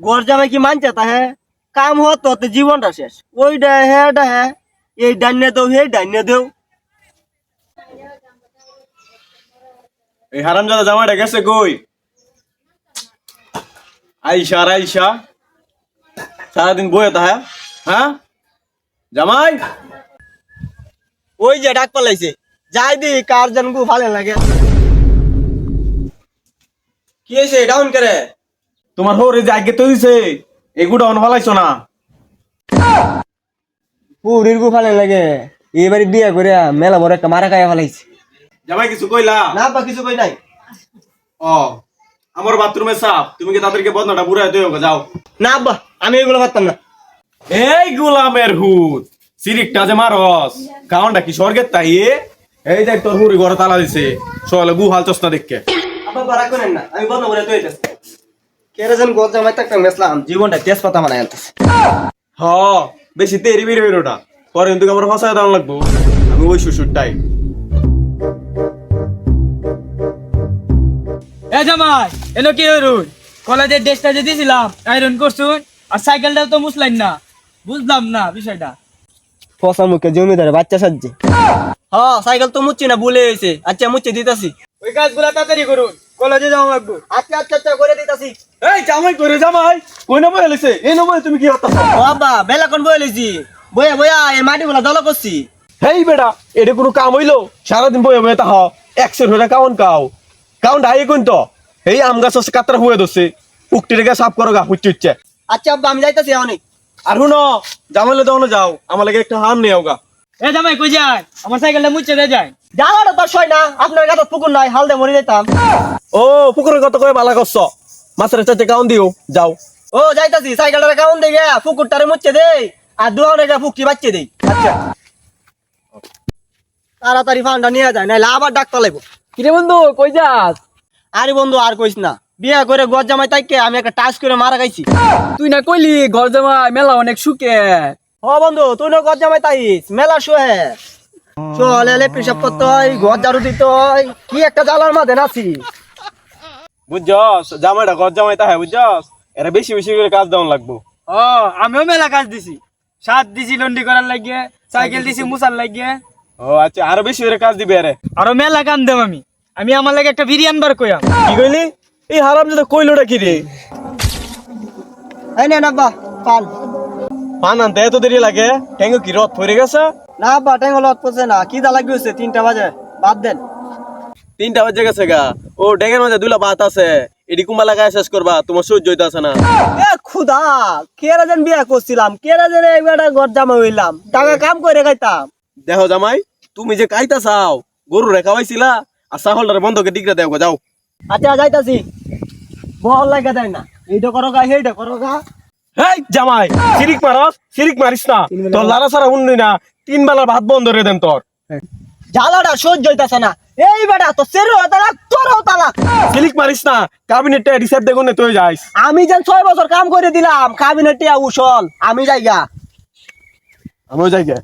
গোর জামাই কি মানছে তা হ্যাঁ কাম হতো তো জীবনটা শেষ ওই ডা হ্যাঁ ডা হ্যাঁ এই ডাইনে দেও হে ডাইনে দেও এই হারামজাদা জামাইটা গেছে কই আইসা আর আইসা সারাদিন বয়ে তা হ্যাঁ জামাই ওই যে ডাক পালাইছে যাই দি কার জানগু ভালো লাগে কি হয়েছে ডাউন করে তোমার হোরে যে আগে তো দিছে এগুলো অন ভালাইছো না। পুরির গু ভালো লাগে এবারে বিয়ে করে মেলা বড় একটা মারা খাইয়া ফেলাইছে। জামাই কিছু কইলা? না বা কিছু কই নাই। ও আমার বাথরুমে সাপ তুমি কি তাদেরকে বদনাটা বুড়াই দিও যাও। না আব্বা আমি এগুলো পারতাম না। এই গোলামের হুত সিরিকটা যে মারস কাউনটা কি স্বর্গের তাই? এই দেখ তোর হুড়ি ঘরে তালা দিছে। সকালে গু হাল চস্তা দেখকে আব্বা বারা করেন না আমি বন্ধ করে তৈরি কেরে যেন গোল জামাই থাকতাম জীবনটা তেজপাতা বানাই আনতেছে। হ বেশি তেরি বেরি পরে কিন্তু আমার ফসায় দাম লাগবো। আমি ওই শ্বশুরটাই। এ জামাই এলো কি হরুন কলেজের ড্রেসটা যে দিয়েছিলাম আয়রন করছুন আর সাইকেলটাও তো মুসলাইন না। বুঝলাম না বিষয়টা। ফসা মুখে জমিদারে বাচ্চা সাজছে। হ্যাঁ সাইকেল তো মুচ্ছি না ভুলে হয়েছে আচ্ছা মুচ্ছে দিতাছি। ওই কাজগুলো তাড়াতাড়ি করুন। কলেজে যাওয়া লাগবো। আচ্ছা আচ্ছা আচ্ছা করে দিতাছি। এই জামাই করে জামাই কই না বয়ে লেছে এই নবয়ে তুমি কি হতাছ ও আব্বা বেলা কোন বয়ে লইছি বয়া বয়া এই মাটি গুলা দল করছি। হেই বেটা এটা কোনো কাম হইল? সারাদিন বয়ে বয়ে তাহ একশো হয়ে কাউন কাও কাউন ডাই কোন তো এই আম গাছ আছে কাতরা হয়ে দছে উকটির গা সাফ করো গা হুচ্ছে হুচ্ছে আচ্ছা আব্বা আমি যাইতাছি অনেক আর শুনো জামাইলে দাও না যাও আমার লাগে একটা হাম নিয়ে গা। এ জামাই কই যায়? আমার সাইকেলটা মুচ্ছে দিয়ে যায়। জ্বালানো তো সয় না। আপনার কাছে পুকুর নাই হাল দিয়ে মরে যাইতাম। ও পুকুরের কত করে বালা করছ। মাছের চাচে কাউন দিও যাও। ও যাইতাছি সাইকেলটা কেমন দেই গে পুকুরটারে মুচ্ছে দেই আর দুয়ারে গা ফুকি বাচ্চে দেই। আচ্ছা। তাড়াতাড়ি ফান্ডা নিয়ে যায় নাইলে আবার ডাক্তার লাগবো। কিরে বন্ধু কই যাস? আরে বন্ধু আর কইস না। বিয়া করে গজ জামাই তাইকে আমি একটা টাচ করে মারা খাইছি। তুই না কইলি ঘর জামাই মেলা অনেক সুখে। ও বন্ধু তুই না গজ জামাই তাইস মেলা শুয়ে চল এলে পিসাব করতে হয় ঘর ঝাড়ু দিতে হয় কি একটা জ্বালার মাঝে নাছি বুঝছস? জামাইটা ঘর জামাই তাহে বুঝছস? এরা বেশি বেশি করে কাজ দেওয়ান লাগবো। ও আমিও মেলা কাজ দিছি। সাত দিছি লন্ডি করার লাগিয়ে সাইকেল দিছি মুসার লাগিয়ে। ও আচ্ছা আরও বেশি করে কাজ দিবে আরে আরও মেলা কাম দেব আমি। আমি আমার লাগে একটা বিরিয়ান বার কইয়াম। কি কইলি? এই হারাম যদি কইলোটা কি রে? এই নেন আব্বা পান পান আনতে এত দেরি লাগে? ট্যাঙ্গো কি রথ পড়ে গেছে? না আব্বা ট্যাঙ্গ লত পড়ছে না। কি দা লাগিয়েছে তিনটা বাজে। বাদ দেন। তিনটা বাজে গেছে গা। ও ড্যাঙ্গের মাঝে দুলা ভাত আছে। এডি কুম্বা লাগায় শেষ করবা। তোমার সহ্য আছে না। এ খুদা! কেরা যেন বিয়া করছিলাম? কেরা যেন এইবার ঘর জামা হইলাম? টাকা কাম করে খাইতাম। দেখো জামাই তুমি যে কাইতা চাও গরু রে খাওয়াইছিলা আর ছাগলটারে বন্ধকে টিকরা দেও যাও। আচ্ছা যাইতাছি। বহল লাগা দেয় না। এইটা করো গা সেইটা করো গা। হেই জামাই সিরিক মারস সিরিক মারিস না। তোর লারা সারা উন্নই না তিন বেলার ভাত বন্ধ রে দেন তোর। জ্বালাটা সহ্য হইতাছে না। এই বেটা তো সেরো তালাক তোরও তালাক সিলিক মারিস না কাবিনেটটা রিসেপ্ট দেখুন তুই যাইস। আমি যেন ছয় বছর কাম করে দিলাম কাবিনেটিয়া উসল আমি যাইগা। আমিও যাই গে